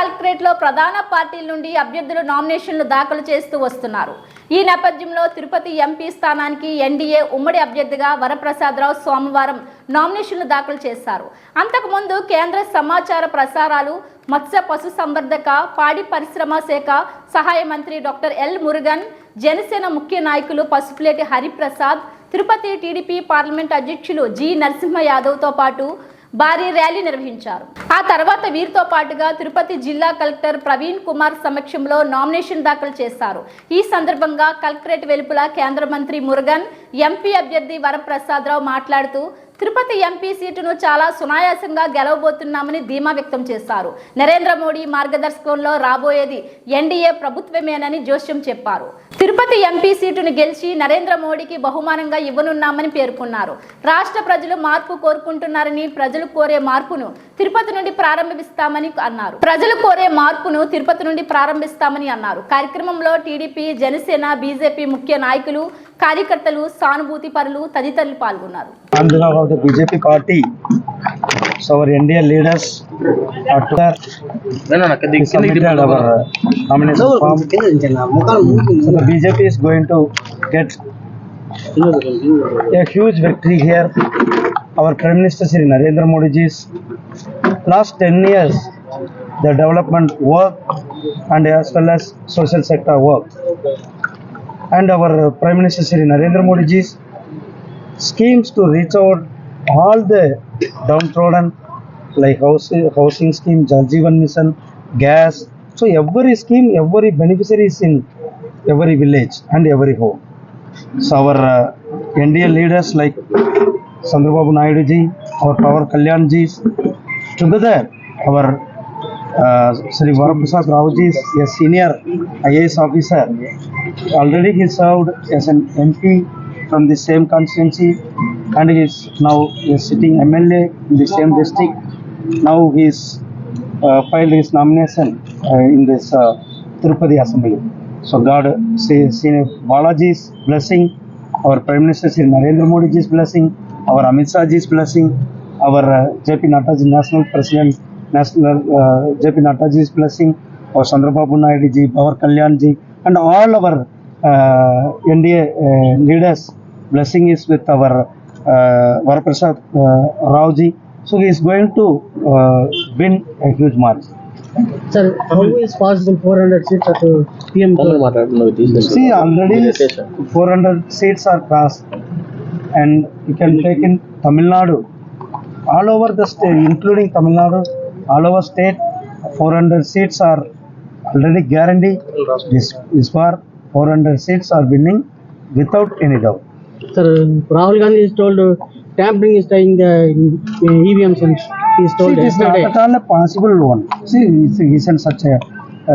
కలెక్టరేట్లో ప్రధాన పార్టీల నుండి అభ్యర్థులు నామినేషన్లు దాఖలు చేస్తూ వస్తున్నారు. ఈ నేపథ్యంలో తిరుపతి ఎంపీ స్థానానికి ఎన్డీఏ ఉమ్మడి అభ్యర్థిగా వరప్రసాదరావు సోమవారం నామినేషన్లు దాఖలు చేశారు. అంతకుముందు కేంద్ర సమాచార ప్రసారాలు మత్స్య పశు సంవర్ధక పాడి పరిశ్రమ శాఖ సహాయ మంత్రి డాక్టర్ ఎల్ మురుగన్ జనసేన ముఖ్య నాయకులు పసుపులేటి హరిప్రసాద్ తిరుపతి టీడీపీ పార్లమెంట్ అధ్యక్షులు జి నరసింహ యాదవ్తో పాటు భారీ ర్యాలీ నిర్వహించారు. ఆ తర్వాత వీరితో పాటుగా తిరుపతి జిల్లా కలెక్టర్ ప్రవీణ్ కుమార్ సమక్షంలో నామినేషన్ దాఖలు చేశారు. ఈ సందర్భంగా కలెక్టరేట్ వెలుపల కేంద్ర మంత్రి మురుగన్ ఎంపీ అభ్యర్థి వరప్రసాదరావు మాట్లాడుతూ తిరుపతి ఎంపీ సీటును చాలా సునాయాసంగా గెలవబోతున్నామని ధీమా వ్యక్తం చేశారు. నరేంద్ర మోడీ మార్గదర్శకంలో రాబోయేది ఎన్డీఏ ప్రభుత్వమేనని జోస్యం చెప్పారు. తిరుపతి ఎంపీ సీటును గెలిచి నరేంద్ర మోడీకి బహుమానంగా ఇవ్వనున్నామని పేర్కొన్నారు. రాష్ట్ర ప్రజలు మార్పు కోరుకుంటున్నారని ప్రజలు కోరే మార్పును తిరుపతి నుండి ప్రారంభిస్తామని అన్నారు. ప్రజలు కోరే మార్పును తిరుపతి నుండి ప్రారంభిస్తామని అన్నారు. కార్యక్రమంలో టీడీపీ జనసేన బీజేపీ ముఖ్య నాయకులు కార్యకర్తలు సానుభూతి పరులు తదితరులు పాల్గొన్నారు our Indian leaders are to we submitted our uh, nomination form. So the BJP is going to get a huge victory here. Our Prime Minister Sri Narendra Modi ji's last 10 years, the development work and as well as social sector work. And our Prime Minister Sri Narendra Modi ji's schemes to reach out all the downtrodden like housing, housing scheme, Jal Jeevan Mission, gas. So every scheme, every beneficiary is in every village and every home. So our uh, NDA leaders like Chandrababu Naidu ji, our Power Kalyan ji, together our Sri Varaprasad Rao ji is a senior IAS officer. Already he served as an MP from the same constituency and he is now a sitting MLA in the same district. Now he is uh, filed his nomination uh, in this uh, Tirupati Assembly. So God say Balaji's blessing, our Prime Minister Sri Narendra Modi ji's blessing, our Amit Shah ji's blessing, our uh, JP Nataji National President, National uh, JP Nataji's blessing, our Chandrababu Naidu ji, Power Kalyan ji, and all our uh, NDA uh, leaders blessing is with our uh, Varaprasad uh, Rao ji. So he is going to uh, win a huge march. Sir, how is possible 400 seats at PM? See, already 400 seats are passed, and you can take in Tamil Nadu, all over the state, including Tamil Nadu, all over state, 400 seats are already guaranteed. This is for 400 seats are winning without any doubt. Sir, Rahul Gandhi is told uh, tampering is tying the uh, EVMs and he is See, told it is not at all a possible one. See, he's in such a,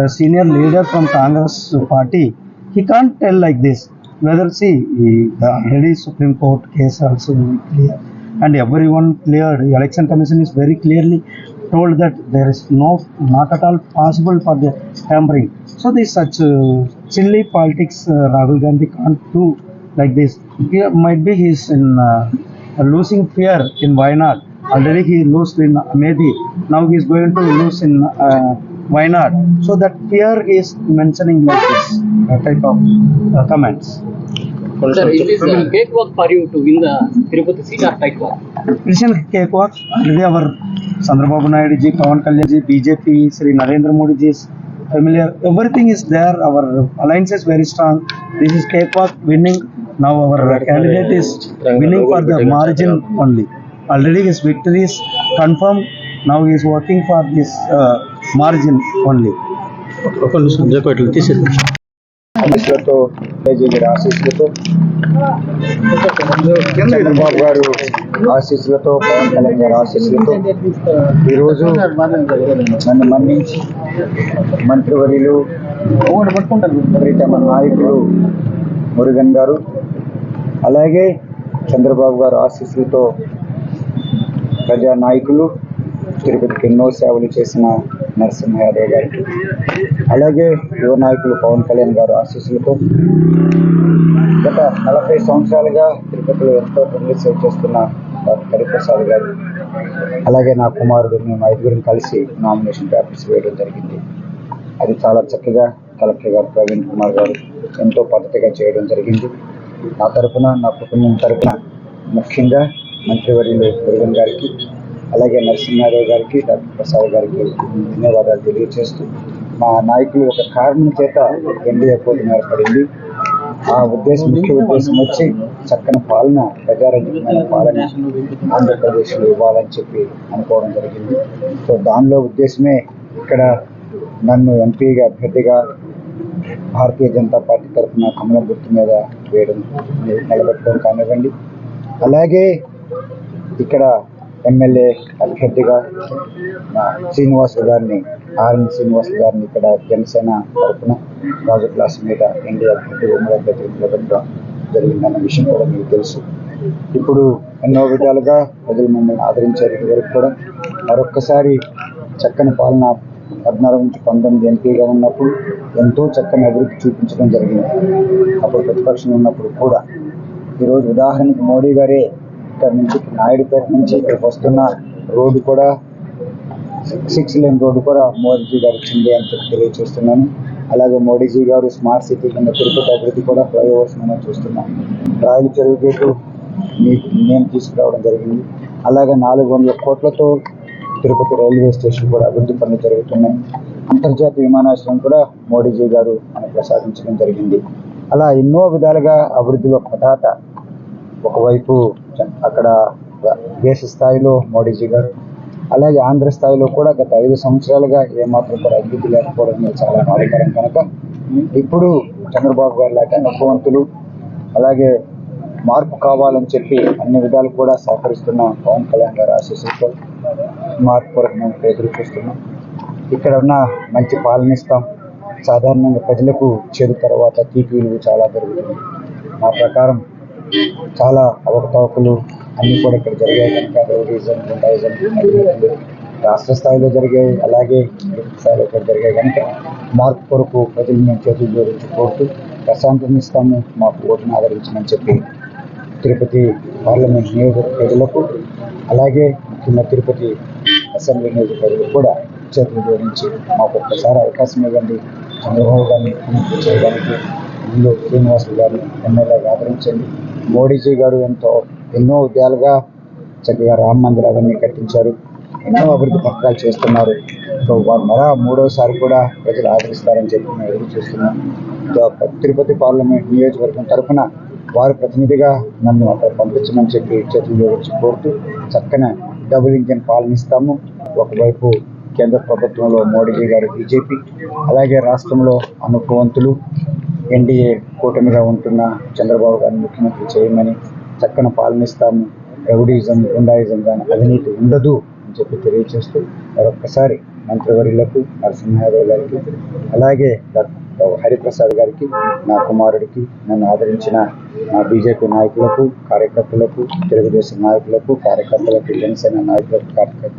senior leader from Congress party. He can't tell like this. Whether see he, the already Supreme Court case also clear, and everyone cleared. The Election Commission is very clearly told that there is no not at all possible for the tampering. So this such uh, politics uh, Rahul Gandhi can't do like this. He might be he's in uh, losing fear in Wayanad. Already he lost in Amedi. Now he is going to lose in uh, Wayanad. So that fear is mentioning like this uh, type of uh, comments. Sir, it is a cakewalk for you to win the Tirupati seat or tight walk? A cakewalk. Already our Chandrababu Naidu ji, Pawan Kalyan ji, BJP, Sri Narendra Modi ji is familiar. Everything is there. Our alliance is very strong. This is cakewalk winning. Now our candidate is winning for the margin only. Already his victory is confirmed. Now he is working for this uh, margin only. ఆశీస్సులతో గారి ఆశీస్సులతో చంద్రబాబు గారు ఆశీస్సులతో పవన్ కళ్యాణ్ గారి ఆశీస్సులతో ఈరోజు నన్ను మన్నించి మంత్రివర్యులు ప్రీతమ నాయకులు మురుగన్ గారు అలాగే చంద్రబాబు గారు ఆశీస్సులతో ప్రజా నాయకులు తిరుపతికి ఎన్నో సేవలు చేసిన నరసింహారావు గారికి. అలాగే యువ నాయకులు పవన్ కళ్యాణ్ గారు ఆశీస్సులతో గత నలభై సంవత్సరాలుగా తిరుపతిలో ఎంతో ప్రజలు సేవ చేస్తున్న హరిప్రసాద్ గారు అలాగే నా కుమారుడు మేము ఐదుగురిని కలిసి నామినేషన్ పేపర్స్ వేయడం జరిగింది. అది చాలా చక్కగా కలెక్టర్ గారు ప్రవీణ్ కుమార్ గారు ఎంతో పద్ధతిగా చేయడం జరిగింది. నా తరపున నా కుటుంబం తరపున ముఖ్యంగా మంత్రివర్యులు మురుగన్ గారికి అలాగే నరసింహారావు గారికి డాక్టర్ ప్రసాద్ గారికి ధన్యవాదాలు తెలియజేస్తూ మా నాయకులు ఒక కారణం చేత ఎన్డీఏ కూటమి ఏర్పడింది. ఆ ఉద్దేశం ముఖ్య ఉద్దేశం వచ్చి చక్కని పాలన ప్రజారంజకమైన పాలన ఆంధ్రప్రదేశ్లో ఇవ్వాలని చెప్పి అనుకోవడం జరిగింది. సో దానిలో ఉద్దేశమే ఇక్కడ నన్ను ఎంపీగా అభ్యర్థిగా భారతీయ జనతా పార్టీ తరఫున కమలం గుర్తు మీద వేయడం నిలబెట్టడం కానివ్వండి. అలాగే ఇక్కడ ఎమ్మెల్యే అభ్యర్థిగా శ్రీనివాస్ గారిని ఆర్ఎన్ శ్రీనివాస్ గారిని ఇక్కడ జనసేన తరఫున రాజు క్లాస్ మీద ఎన్డీ అభ్యర్థి ఉమ్మడి అభ్యర్థి నిలబెట్టడం జరిగిందన్న విషయం కూడా మీకు తెలుసు. ఇప్పుడు ఎన్నో విధాలుగా ప్రజలు మమ్మల్ని ఆదరించారు. ఇదివరకు కూడా మరొక్కసారి చక్కని పాలన పద్నాలుగు నుంచి పంతొమ్మిది ఎంపీగా ఉన్నప్పుడు ఎంతో చక్కని అభివృద్ధి చూపించడం జరిగింది. అప్పుడు ప్రతిపక్షం ఉన్నప్పుడు కూడా. ఈరోజు ఉదాహరణకి మోడీ గారే ఇక్కడ నుంచి నాయుడుపేట నుంచి ఇక్కడికి వస్తున్న రోడ్డు కూడా సిక్స్ లేన్ రోడ్డు కూడా మోడీజీ గారు ఇచ్చింది అని చెప్పి తెలియజేస్తున్నాను. అలాగే మోడీజీ గారు స్మార్ట్ సిటీ కింద తిరుపతి అభివృద్ధి కూడా ఫ్లైఓవర్స్ మనం చూస్తున్నాం. రాయల చెరువు గేటు మీకు నేను తీసుకురావడం జరిగింది. అలాగే నాలుగు వందల కోట్లతో తిరుపతి రైల్వే స్టేషన్ కూడా అభివృద్ధి పనులు జరుగుతున్నాయి. అంతర్జాతీయ విమానాశ్రయం కూడా మోడీజీ గారు మనకు ప్రసాదించడం జరిగింది. అలా ఎన్నో విధాలుగా అభివృద్ధిలో ప్రదాత ఒకవైపు అక్కడ దేశ స్థాయిలో మోడీజీ గారు అలాగే ఆంధ్ర స్థాయిలో కూడా గత ఐదు సంవత్సరాలుగా ఏమాత్రం కూడా అభివృద్ధి లేకపోవడం చాలా బాధకరం. కనుక ఇప్పుడు చంద్రబాబు గారు లాంటి అనుభవంతులు అలాగే మార్పు కావాలని చెప్పి అన్ని విధాలు కూడా సహకరిస్తున్న పవన్ కళ్యాణ్ గారి ఆశీస్సులతో మార్పు కొరకు మేము ఎదురు చూస్తున్నాం. ఇక్కడ ఉన్న మంచి పాలనిస్తాం సాధారణంగా ప్రజలకు చెడు తర్వాత తీపి విలువ చాలా పెరుగుతుంది. మా ప్రకారం చాలా అవకతవకలు అన్నీ కూడా ఇక్కడ జరిగాయి. కనుక రౌడీజం గుండాయిజం రాష్ట్ర స్థాయిలో జరిగాయి. అలాగే స్థాయిలో ఇక్కడ జరిగాయి. కనుక మార్పు కొరకు ప్రజలు మేము చేతులు జోడించి కోరుతూ ప్రశాంతం ఇస్తాము. మాకు ఓటును ఆదరించమని చెప్పి తిరుపతి పార్లమెంట్ నియోజక ప్రజలకు అలాగే ముఖ్యంగా తిరుపతి అసెంబ్లీ నియోజక ప్రజలకు కూడా చేతులు జోడించి మాకు ఒక్కసారి అవకాశం ఇవ్వండి. చంద్రబాబు గారిని చేయడానికి ముందు శ్రీనివాసులు గారిని ఎమ్మెల్యేగా ఆదరించండి. మోడీజీ గారు ఎంతో ఎన్నో ఉద్యాలుగా చక్కగా రామ మందిర్ అవన్నీ కట్టించారు. ఎన్నో అభివృద్ధి పథకాలు చేస్తున్నారు. సో వారు మరా మూడోసారి కూడా ప్రజలు ఆదరిస్తారని చెప్పి మేము ఎదురు చూస్తున్నాం. తిరుపతి పార్లమెంట్ నియోజకవర్గం తరఫున వారి ప్రతినిధిగా నన్ను అక్కడ పంపించమని చెప్పి చేతులు జోడించి కోరుతూ చక్కన డబుల్ ఇంజన్ పాలనిస్తాము. ఒకవైపు కేంద్ర ప్రభుత్వంలో మోడీజీ గారు బీజేపీ అలాగే రాష్ట్రంలో అనుభవంతులు ఎన్డీఏ కూటమిగా ఉంటున్న చంద్రబాబు గారిని ముఖ్యమంత్రి చేయమని చక్కన పాలనిస్తాము. రౌడీజం గుండాయిజం కానీ అవినీతి ఉండదు అని చెప్పి తెలియజేస్తూ మరొక్కసారి మంత్రివర్యులకు నరసింహారావు గారికి అలాగే హరిప్రసాద్ గారికి నా కుమారుడికి నన్ను ఆదరించిన నా బీజేపీ నాయకులకు కార్యకర్తలకు తెలుగుదేశం నాయకులకు కార్యకర్తలకు జనసేన నాయకులకు కార్యకర్తలకు